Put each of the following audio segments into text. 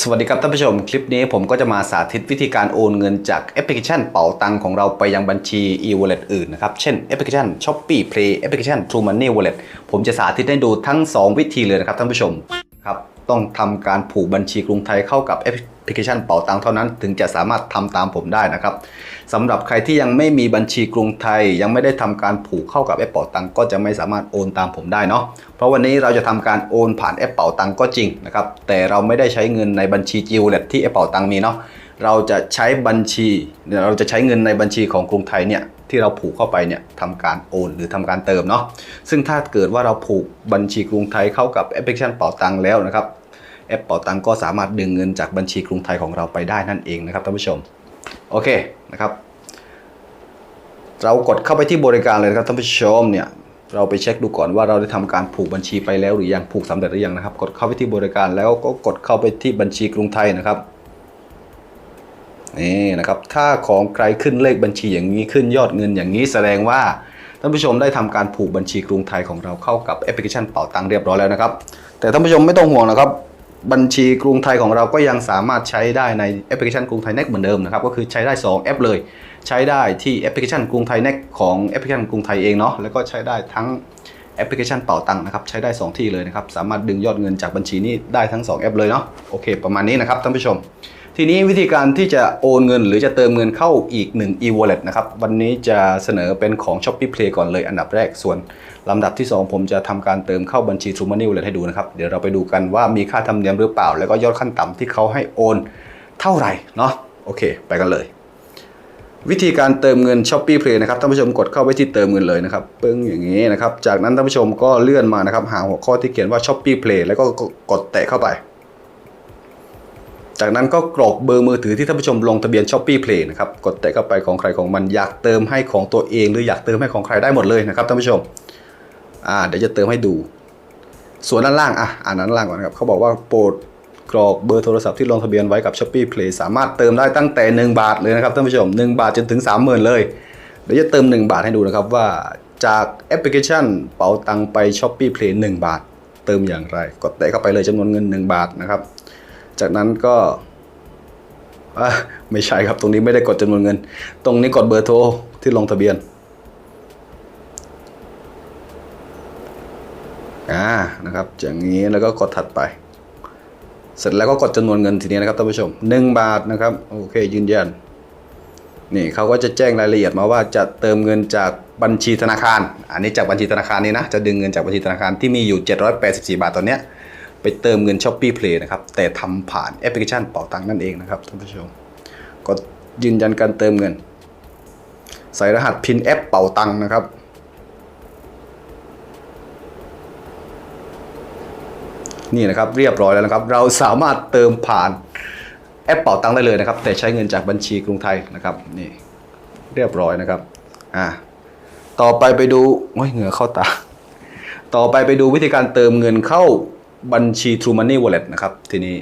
สวัสดีครับท่านผู้ชม คลิปนี้ผมก็จะมาสาธิตวิธีการโอนเงินจากแอปพลิเคชันเป๋าตังของเราไปยังบัญชี e-wallet อื่นนะครับ เช่นแอปพลิเคชัน Shopee Play แอปพลิเคชัน True Money Wallet ผมจะสาธิตให้ดูทั้ง 2 วิธีเลยนะครับท่านผู้ชมครับ ต้องทำการผูกบัญชีกรุงไทยเข้ากับแอปพลิเคชันเป๋าตังเท่านั้น ถึงจะสามารถทำตามผมได้นะครับสำหรับใครที่ยังไม่มีบัญชีกรุงไทย ยังไม่ได้ทำการผูกเข้ากับแอปเป๋าตังก็จะไม่สามารถโอนตามผมได้เนาะเพราะวันนี้เราจะทำการโอนผ่านแอปเป๋าตังก็จริงนะครับแต่เราไม่ได้ใช้เงินในบัญชีจิวเลตที่แอปเป๋าตังมีเนาะเราจะใช้บัญชีเราจะใช้เงินในบัญชีของกรุงไทยเนี่ย ที่เราผูกเข้าไปเนี่ยทำการโอนหรือทำการเติมเนาะซึ่งถ้าเกิดว่าเราผูกบัญชีกรุงไทยเข้ากับแอปพลิเคชันเป๋าตังแล้วนะครับแอปเป๋าตังก็สามารถดึงเงินจากบัญชีกรุงไทยของเราไปได้นั่นเองนะครับท่านผู้ชมโอเคนะครับเรากดเข้าไปที่บริการเลยนะครับท่านผู้ชมเนี่ยเราไปเช็คดูก่อนว่าเราได้ทำการผูกบัญชีไปแล้วหรือยังผูกสำเร็จหรือยังนะครับ กดเข้าไปที่บริการแล้วก็กดเข้าไปที่บัญชีกรุงไทยนะครับ นี่นะครับถ้าของใครขึ้นเลขบัญชีอย่างนี้ขึ้นยอดเงินอย่างนี้แสดงว่าท่านผู้ชมได้ทำการผูกบัญชีกรุงไทยของเราเข้ากับแอปพลิเคชันเป๋าตังเรียบร้อยแล้วนะครับ แต่ท่านผู้ชมไม่ต้องห่วงนะครับ บัญชีกรุงไทยของเราก็ยังสามารถใช้ได้ในแอปพลิเคชันกรุงไทย Next เหมือนเดิมนะครับก็คือใช้ได้ 2 แอปเลย ใช้ได้ที่แอปพลิเคชันกรุงไทย Next ของแอปพลิเคชันกรุงไทยเองเนาะแล้วก็ใช้ได้ทั้งแอปพลิเคชันเป่าตังค์นะครับใช้ได้ 2 ที่เลยนะครับสามารถดึงยอดเงินจากบัญชีนี้ได้ทั้ง 2 แอปเลยเนาะโอเค ประมาณนี้นะครับท่านผู้ชม ทีนี้วิธีการที่จะโอนเงิน หรือจะเติมเงินเข้าอีก 1 e-wallet นะครับ วันนี้จะเสนอเป็นของ Shopee Play ก่อนเลยอันดับแรกส่วนลำดับที่ 2 ผมจะทำการเติมเข้าบัญชี True Money Wallet ให้ดูนะครับ เดี๋ยวเราไปดูกันว่ามีค่าธรรมเนียมหรือเปล่า แล้วก็ยอดขั้นต่ำที่เขาให้โอนเท่าไหร่เนาะโอเค ไปกันเลย วิธีการเติมเงิน Shopee Play นะครับท่านผู้ชมกดเข้าไปที่เติมเงินเลยนะครับปึ้งอย่างนี้นะครับจากนั้นท่านผู้ชมก็เลื่อนมานะครับหาหัวข้อที่เขียนว่า Shopee Play แล้วก็กดแตะเข้าไป จากนั้นก็กรอกเบอร์มือถือที่ท่านผู้ชมลงทะเบียน Shopee Play นะครับกดแตะเข้าไปของใครของมันอยากเติมให้ของตัวเอง หรืออยากเติมให้ของใครได้หมดเลยนะครับท่านผู้ชมอ่าเดี๋ยวจะเติมให้ดู ส่วนด้านล่างอะอ่านด้านล่างก่อนครับเขาบอกว่าโปรดกรอกเบอร์โทรศัพท์ที่ลงทะเบียนไว้กับ Shopee Play สามารถเติมได้ตั้งแต่ 1 บาทเลยนะครับท่านผู้ชม 1 บาทจนถึง 30,000 เลย เดี๋ยวจะเติม 1 บาทให้ดูนะครับว่าจากแอปพลิเคชันเป๋าตังไป Shopee Play 1 บาท เติมอย่างไร กดแตะเข้าไปเลยจำนวนเงิน 1 บาทนะครับ จากนั้นก็ไม่ใช่ครับตรงนี้ไม่ได้กดจำนวนเงิน ตรงนี้กดเบอร์โทรที่ลงทะเบียนอ่านะครับอย่างนี้แล้วก็กดถัดไป เสร็จแล้วก็กดจำนวนเงินทีนี้นะครับท่านผู้ชม 1 บาทนะครับโอเคยืนยันนี่เขาก็จะแจ้งรายละเอียดมาว่าจะเติมเงินจากบัญชีธนาคาร อันนี้จากบัญชีธนาคารนี้นะ จะดึงเงินจากบัญชีธนาคารที่มีอยู่ 784 บาทตอนเนี้ย ไปเติมเงิน Shopee Play นะครับ แต่ทำผ่านแอปพลิเคชันเป๋าตังค์นั่นเองนะครับท่านผู้ชมกดยืนยันการเติมเงิน ใส่รหัสพินแอปเป๋าตังค์นะครับนี่นะครับเรียบร้อยแล้วนะครับ เราสามารถเติมผ่านแอปเป๋าตังค์ได้เลยนะครับ แต่ใช้เงินจากบัญชีกรุงไทยนะครับนี่เรียบร้อยนะครับอ่าต่อไปไปดูโอ้ยเหงื่อเข้าตา ต่อไปไปดูวิธีการเติมเงินเข้า บัญชี True Money Wallet นะครับทีนี้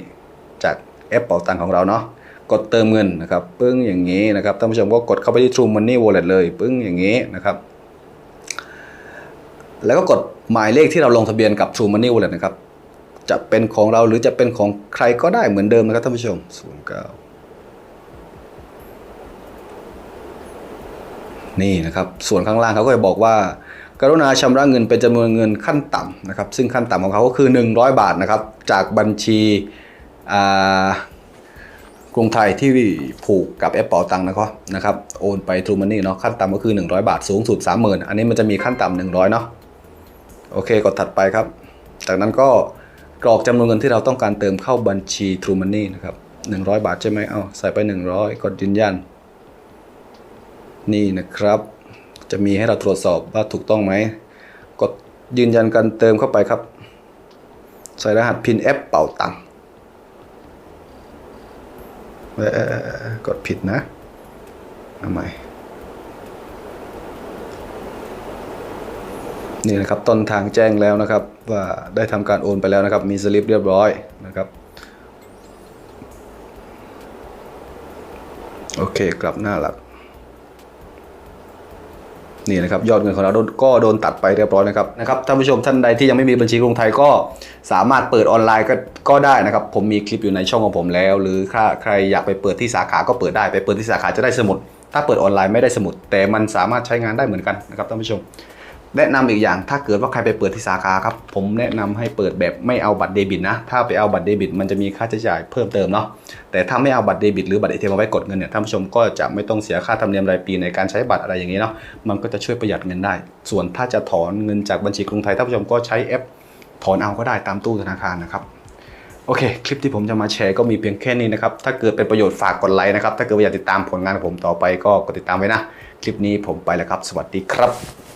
จากแอปเป๋าตังของเราเนาะกดเติมเงินนะครับปึ้งอย่างนี้นะครับท่านผู้ชมก็กดเข้าไปที่ True Money Wallet เลยปึ้งอย่างนี้นะครับ แล้วก็กดหมายเลขที่เราลงทะเบียนกับ True Money Wallet นะครับจะเป็นของเราหรือจะเป็นของใครก็ได้เหมือนเดิมนะครับท่านผู้ชม09นี่นะครับ ส่วนข้างล่างเขาก็จะบอกว่า กรุณาชำระเงินเป็นจำนวนเงินขั้นต่ำนะครับ ซึ่งขั้นต่ำของเขาก็คือ 100 บาทนะครับ จากบัญชีกรุงไทยที่ผูกกับแอปเป๋าตังค์นะครับนะครับ โอนไป True Money เนาะขั้นต่ำก็คือ 100 บาทสูงสุด 30,000 อันนี้มันจะมีขั้นต่ำ100 เนาะโอเคกดถัดไปครับ จากนั้นก็กรอกจำนวนเงินที่เราต้องการเติมเข้าบัญชี True Money นะครับ 100 บาทใช่ไหมเอาใส่ไป 100 กดยืนยัน นี่นะครับ จะมีให้เราตรวจสอบว่าถูกต้องไหม กดยืนยันการเติมเข้าไปครับ ใส่รหัสพินแอปเป่าตังค์กดผิดนะเอาใหม่นี่นะครับต้นทางแจ้งแล้วนะครับว่าได้ทำการโอนไปแล้วนะครับ มีสลิปเรียบร้อยนะครับ โอเค กลับหน้าหลัก นี่นะครับยอดเงินของเราก็โดนตัดไปเรียบร้อยนะครับนะครับท่านผู้ชมท่านใดที่ยังไม่มีบัญชีกรุงไทยก็สามารถเปิดออนไลน์ก็ก็ได้นะครับ ผมมีคลิปอยู่ในช่องของผมแล้ว หรือถ้าใครอยากไปเปิดที่สาขาก็เปิดได้ไปเปิดที่สาขาจะได้สมุด ถ้าเปิดออนไลน์ไม่ได้สมุด แต่มันสามารถใช้งานได้เหมือนกันนะครับท่านผู้ชม แนะนำอีกอย่างถ้าเกิดว่าใครไปเปิดที่สาขาครับ ผมแนะนำให้เปิดแบบไม่เอาบัตรเดบิตนะ ถ้าไปเอาบัตรเดบิต มันจะมีค่าใช้จ่ายเพิ่มเติมเนาะแต่ถ้าไม่เอาบัตรเดบิตหรือบัตรเอทีเอ็มเอาไว้กดเงินเนี่ยท่านผู้ชมก็จะไม่ต้องเสียค่าธรรมเนียมรายปีในการใช้บัตรอะไรอย่างนี้เนาะมันก็จะช่วยประหยัดเงินได้ ส่วนถ้าจะถอนเงินจากบัญชีกรุงไทยท่านผู้ชมก็ใช้แอป ถอนเอาก็ได้ตามตู้ธนาคารนะครับโอเค คลิปที่ผมจะมาแชร์ก็มีเพียงแค่นี้นะครับ ถ้าเกิดเป็นประโยชน์ฝากกดไลค์นะครับ ถ้าเกิดอยากติดตามผลงานของผมต่อไปก็กดติดตามไว้นะ คลิปนี้ผมไปแล้วครับ สวัสดีครับ